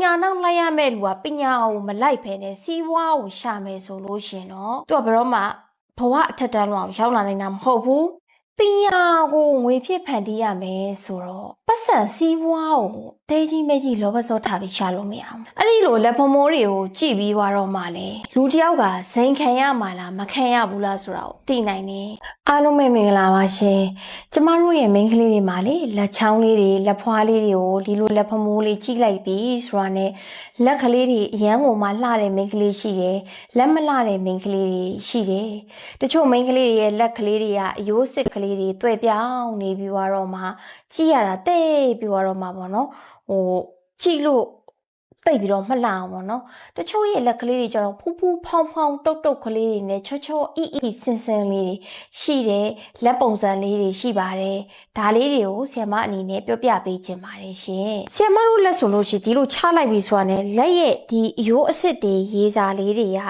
ညာနောက်လိုက်ရမဲ့လူကပညာကိုမလိုက်ဖဲနဲ့စီးပွားကိုရှာမယ်ဆိုလို့ရှင်တော့သူကဘယ်တော့မှဘဝအထက်တန်းလောက်ရောက်လာနိုင်တာမဟုတ်ဘူး ပညာကိုငွေဖြစ်ဖန်တီးရမယ်ဆိုတော့ပတ်စံစီးပွားကိုတဲကြီးမဲကြီးလောဘစောထားပြီးရှာလို့မရအောင်အဲ့ဒီလိုလက်ဖမိုးတွေကိုကြည့်ပြီးသွားတော့မှလေလူတစ်ယောက်ကဇိမ်ခံရမှာလားမခံရဘူးလားဆိုတာကိုသိနိုင်တယ်အားလုံးပဲမင်္ဂလာပါရှင်ကျမတို့ရဲ့မိန်းကလေးတွေမှာလေလက်ချောင်းလေးတွေလက်ဖွားလေးတွေကိုဒီလိုလက်ဖမိုးလေးကြည့်လိုက်ပြီးဆိုတာနဲ့လက်ကလေးတွေအရန်ကိုမှလှတဲ့မိန်းကလေးရှိတယ်လက်မလှတဲ့မိန်းကလေးတွေရှိတယ်တချို့မိန်းကလေးတွေရဲ့လက်ကလေးတွေကအယိုးစစ်ကလေးတွေတွေ့ပြောင်းနေပြီးတော့မှကြည့်ရတာတိတ်ပြီးတော့မှပေါ့နော်ဟိုကြည့်လို့တိတ်ပြီးတော့မလှအောင်ပေါ့နော်တချို့ရဲ့လက်ကလေးတွေကျတော့ဖူးဖူးဖောင်းဖောင်းတုတ်တုတ်ကလေးတွေနဲ့ချောချောအီအီဆင်ဆင်လေးတွေရှိတယ်လက်ပုံစံလေးတွေရှိပါတယ်ဒါလေးတွေကိုဆီယမအနေနဲ့ပြောပြပေးခြင်းပါတယ်ရှင်ဆီယမတို့လက်ဆိုလို့ရှိရင်ဒီလိုချလိုက်ပြီဆိုတာနဲ့လက်ရဲ့ဒီအယိုးအစ်စ်တွေရေးစားလေးတွေက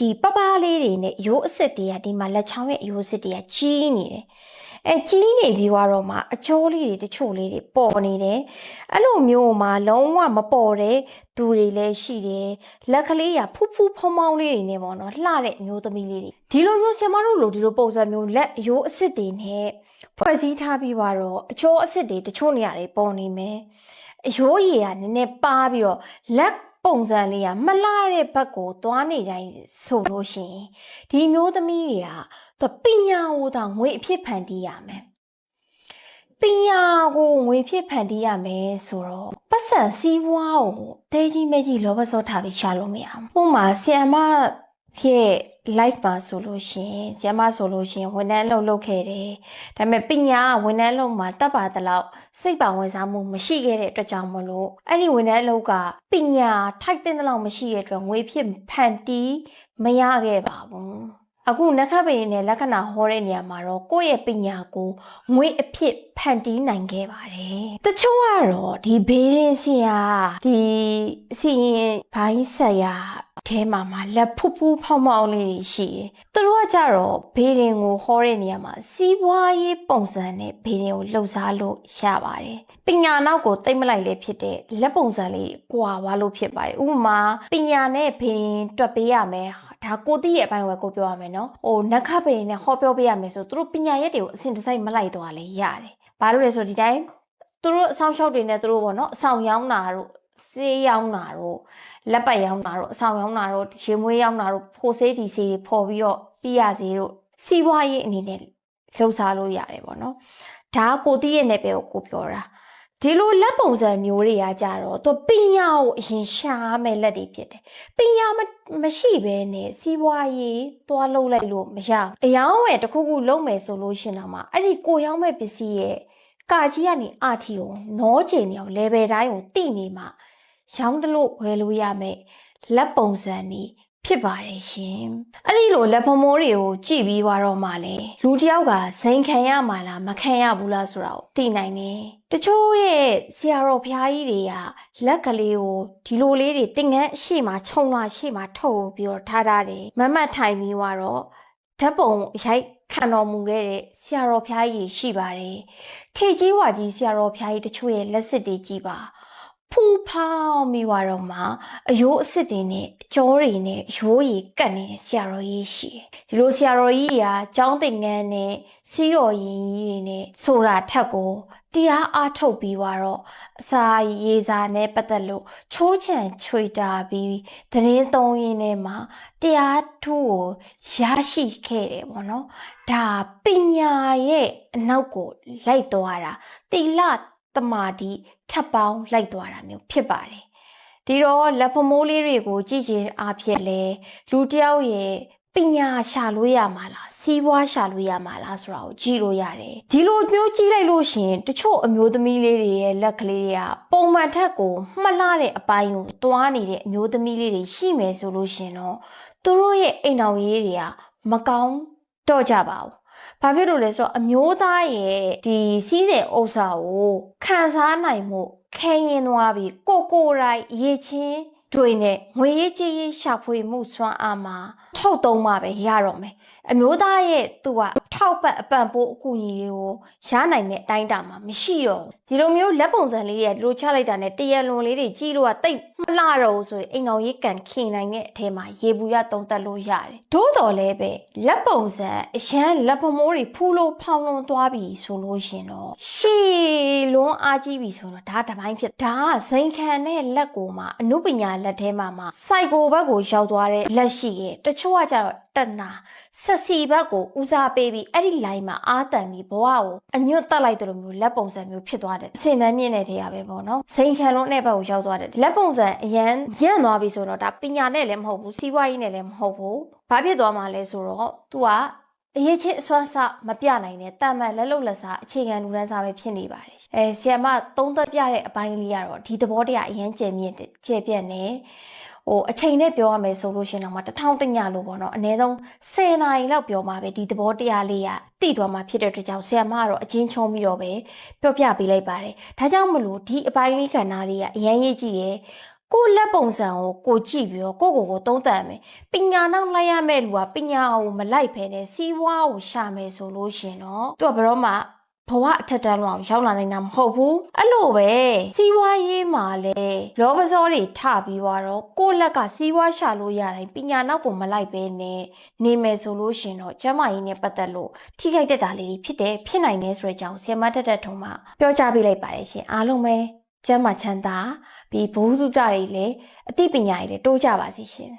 ဒီပပလေးတွေနဲ့အယိုးအစ်စ်တွေကဒီမှာလက်ချောင်းရဲ့အယိုးအစ်စ်တွေကကြီးနေတယ်အဲကြီးနေပြီးတော့မှအချိုးလေးတွေတချို့လေးတွေပေါ်နေတယ်အဲ့လိုမျိုးမှာလုံးဝမပေါ်တဲ့သူတွေလည်းရှိတယ်လက်ကလေးရဖူးဖူးဖောင်းဖောင်းလေးတွေနဲ့ပေါ့နော်လှတဲ့အမျိုးသမီးလေးတွေဒီလိုမျိုးဆင်မတို့လိုဒီလိုပုံစံမျိုးလက်အယိုးအစ်စ်တွေနဲ့ဖွဲ့စည်းထားပြီးတော့အချိုးအစ်စ်တွေတချို့နေရာတွေပေါ်နေမယ်အယိုးရည်ကနည်းနည်းပါပြီးတော့လက် ပုံစံလေးကမလှတဲ့ဘက်ကိုသွားနေတိုင်းဆိုလို့ရှိရင်ဒီမျိုးသမီးတွေကသူပညာကိုသာငွေအဖြစ်ဖန်တီးရမယ်ပညာကိုငွေဖြစ်ဖန်တီးရမယ်ဆိုတော့ပတ်စံစည်းဝါးကိုတဲကြီးမဲကြီးလောဘစောထားပြီးရှာလို့မရဘူးဥပမာဆီယမ ရဲ့ live မှာဆိုလို့ရှရင်ဆီယမဆိုလို့ရှရင်ဝန်ထမ်းအလုပ်လုပ်ခဲ့တယ်ဒါပေမဲ့ပညာကဝန်ထမ်းအလုပ်မှာတက်ပါတလောက်စိတ်ပါဝင်စားမှုမရှိခဲ့တဲ့အတွက်ကြောင့်မလို့အဲ့ဒီဝန်ထမ်းအလုပ်ကပညာထိုက်တဲ့လောက်မရှိတဲ့အတွက်ငွေဖြစ်ဖန်တီးမရခဲ့ပါဘူးအခုနက္ခပေနဲ့လက္ခဏာဟောတဲ့နေရာမှာတော့ကိုယ့်ရဲ့ပညာကိုငွေအဖြစ်ဖန်တီးနိုင်ခဲ့ပါတယ်။တချို့ကတော့ဒီဘေးရင်စီယာဒီစီရင်ဘိုင်းဆက်ရာ အဲမှာမှာလက်ဖူးဖူးဖောင်းဖောင်းလေးတွေရှိတယ်။သူတို့ကကြတော့ဘေးရင်ကိုဟောတဲ့နေရာမှာစီးပွားရေးပုံစံနဲ့ဘေးရင်ကိုလှုပ်ရှားလို့ရပါတယ်။ပညာနောက်ကိုသိမ့်မလိုက်လေဖြစ်တဲ့လက်ပုံစံလေးကွာသွားလို့ဖြစ်ပါတယ်။ဥပမာပညာနဲ့ဘေးရင်တွက်ပေးရမယ်။ဒါကိုသိရဲ့အပိုင်းဝယ်ကိုပြောရမယ်နော်။ဟိုနက်ခတ်ပေနဲ့ဟောပြောပေးရမယ်ဆိုသူတို့ပညာရက်တွေကိုအစဉ်တစိုက်မလိုက်သွားလေရတယ်။ဘာလို့လဲဆိုဒီတိုင်းသူတို့အဆောင်ရှောက်တွေနဲ့သူတို့ပေါ့နော်အဆောင်ရောင်းတာတို့ စေးရောင်းတာတို့လက်ပတ်ရောင်းတာတို့အဆောင်ရောင်းတာတို့ရေမွေးရောင်းတာတို့ဖိုဆေးဒီဆေးတွေပေါ်ပြီးတော့ပြရစီတို့စီးပွားရေးအနေနဲ့လှုပ်ရှားလို့ရတယ်ပေါ့နော်ဒါကကိုတီးရဲ့နယ်ပယ်ကိုကိုပြောတာဒီလိုလက်ပုံစံမျိုးတွေကကြတော့သူပညာကိုအရင်ရှာမဲ့လက်တွေဖြစ်တယ်ပညာမရှိဘဲနဲ့စီးပွားရေးသွားလုပ်လိုက်လို့မရအယောင်းဝယ်တစ်ခုခုလုပ်မယ်ဆိုလို့ရှင်တော့မှအဲ့ဒီကိုရောင်းမဲ့ပစ္စည်းရဲ့ ကာကြီးကနေအာထီကိုနောချိန်နေအောင် level တိုင်းကိုတိနေမှရောင်းတလို့ဝယ်လို့ရမယ်လက်ပုံစံနေဖြစ်ပါတယ်ရှင်အဲ့ဒီလိုလက်ဖမိုးတွေကိုကြည့်ပြီးသွားတော့မှလေလူတစ်ယောက်ကဇိမ်ခံရမှာလားမခံရဘူးလားဆိုတာကိုသိနိုင်တယ်တချို့ရဲ့ဆရာတော်ဖျားကြီးတွေကလက်ကလေးကိုဒီလိုလေးတွေတင်ငန်းအရှိမှခြုံလာရှိမှထုတ်ပြီးတော့ထားထားတယ်မမတ်ထိုင်ပြီးသွားတော့ဓာတ်ပုံရိုက် ခံတော်မူခဲ့တဲ့ဆရာတော်ဖျားကြီးရှိပါတယ်ထေကြီးဝါကြီးဆရာတော်ဖျားကြီးတချို့ရဲ့လက်စစ်တွေကြည့်ပါ ဖူးဖောင်းမိသွားတော့မှအယိုးအစ်စ်တွေနဲ့အကျော်တွေနဲ့ရိုးရီကတ်နေတဲ့ဆရာတော်ကြီးရှိတယ်။ဒီလိုဆရာတော်ကြီးတွေကကျောင်းသင်ငန်းနဲ့စီးတော်ရင်ကြီးတွေနဲ့ဆိုတာထက်ကိုတရားအားထုတ်ပြီးတော့အစာရေးစာနဲ့ပတ်သက်လို့ချိုးချံချွေတာပြီးသတင်းသုံးရင်းထဲမှာတရားထုကိုရရှိခဲ့တယ်ပေါ့နော်။ဒါပညာရဲ့အနောက်ကိုလိုက်သွားတာတိလတ မာတိထပ်ပေါင်းလိုက်သွားတာမျိုးဖြစ်ပါတယ်ဒီတော့လက်ဖမိုးလေးတွေကိုကြည့်ခြင်းအဖြစ်လဲလူတယောက်ရဲ့ပညာရှာလို့ရမှာလားစီးပွားရှာလို့ရမှာလားဆိုတာကိုကြည့်လို့ရတယ်ဒီလိုမျိုးကြည့်လိုက်လို့ရှင်တချို့အမျိုးသမီးလေးတွေရဲ့လက်ကလေးတွေကပုံမှန်ထက်ကိုမှတ်လာတဲ့အပိုင်းကိုတွားနေတဲ့အမျိုးသမီးလေးတွေရှိမယ်ဆိုလို့ရှင်တော့သူတို့ရဲ့အိမ်တော်ရေးတွေကမကောင်းတော့ကြပါဘူး ဘာဖြစ်လို့လဲဆိုတော့အမျိုးသားရဲ့ဒီစီးတဲ့ဥစ္စာကိုခံစားနိုင်မှုခဲရင်သွားပြီးကိုကိုတိုင်းရေချင်းတွေနဲ့ငွေရေးကြေးရေးရှာဖွေမှုစွမ်းအားမှာထုတ်သုံးမှပဲရတော့မယ်အမျိုးသားရဲ့သူက ထောက်ပံ့အပံ့ပိုးအကူအညီတွေကိုရနိုင်တဲ့အတိုင်းတာမှာမရှိတော့ဒီလိုမျိုးလက်ပုံစံလေးတွေဒီလိုချလိုက်တာနဲ့တရလွန်လေးတွေကြီးလို့ကတိတ်မလာတော့ဘူးဆိုရင်အိမ်တော်ရေးကန်ခင်နိုင်တဲ့အထဲမှာရေဘူးရသုံးသက်လို့ရတယ်သို့တော်လည်းပဲလက်ပုံစံအရန်လက်ဖမိုးတွေဖူးလို့ဖောင်းလုံးသွားပြီဆိုလို့ရှင်တော့ရှေလွန်းအားကြီးပြီဆိုတော့ဒါတစ်ပိုင်းဖြစ်ဒါကဇိမ်ခံတဲ့လက်ကိုမှအနုပညာလက်ထဲမှာမှစိုက်ကိုဘက်ကိုရောက်သွားတဲ့လက်ရှိရဲ့တချို့ကကြတော့တက်နာဆက်စီဘက်ကိုဦးစားပေးပြီးအဲ့ဒီ line မှာအာတန်ပြီးဘဝကိုအညွတ်တက်လိုက်တယ်လို့မျိုးလက်ပုံစံမျိုးဖြစ်သွားတယ်အစင်တန်းမြင့်တဲ့နေရာပဲပေါ့နော်စိန်ခံလုံးနဲ့ဘက်ကိုရောက်သွားတယ်လက်ပုံစံအရန်ညံ့သွားပြီဆိုတော့ဒါပညာနဲ့လည်းမဟုတ်ဘူးစီးပွားရေးနဲ့လည်းမဟုတ်ဘူးဘာဖြစ်သွားမှာလဲဆိုတော့ तू ကအရေးချင်းအစွမ်းစမပြနိုင်တဲ့တာမန်လက်လုံလက်စားအခြေခံလူရန်စားပဲဖြစ်နေပါတယ်အဲဆီယမသုံးသက်ပြတဲ့အပိုင်းလေးကတော့ဒီသဘောတရားအရင်ကျယ်မြင့်တယ်ကျယ်ပြန့်နေ ဟိုအချိန်နဲ့ပြောရမယ်ဆိုလို့ရှရင်တော့မှတစ်ထောင်တညလို့ပေါ့နော်အနည်းဆုံး10နာရီလောက်ပြောမှပဲဒီသဘောတရားလေးကတည်သွားမှဖြစ်တဲ့အတွက်ကြောင့်ဆီယမကတော့အချင်းချုံပြီးတော့ပဲပြောပြပေးလိုက်ပါတယ်ဒါကြောင့်မလို့ဒီအပိုင်းလေးကဏ္ဍလေးကအရင်ရေးကြည့်ရဲ့ကိုယ့်လက်ပုံစံကိုကိုကြည့်ပြီးတော့ကိုယ့်ကိုယ်ကိုသုံးသပ်မယ်ပညာနောက်လိုက်ရမယ့်လူကပညာကိုမလိုက်ဖဲနဲ့စီးပွားကိုရှာမယ်ဆိုလို့ရှင်တော့သူကဘယ်တော့မှ ဘဝအထက်တန်းလောက်ရောက်လာနိုင်တာမဟုတ်ဘူးအဲ့လိုပဲစီးပွားရေးမှာလဲလောဘစောတွေထပြီးတော့ကိုယ့်လက်ကစီးပွားရှာလို့ရတိုင်းပညာနောက်ကိုမလိုက်ပဲနဲ့နေမယ်ဆိုလို့ရှင်တော့ကျမကြီးနဲ့ပတ်သက်လို့ထိခိုက်တတ်တာလေးတွေဖြစ်တယ်ဖြစ်နိုင်တယ်ဆိုတဲ့အကြောင်းဆီယမတက်တက်ထုံးမှပြောကြားပေးလိုက်ပါတယ်ရှင်အားလုံးပဲကျမ်းမာချမ်းသာပြီးဘုဟုတုတ္တတွေလည်းအသိပညာတွေလည်းတိုးကြပါစေရှင်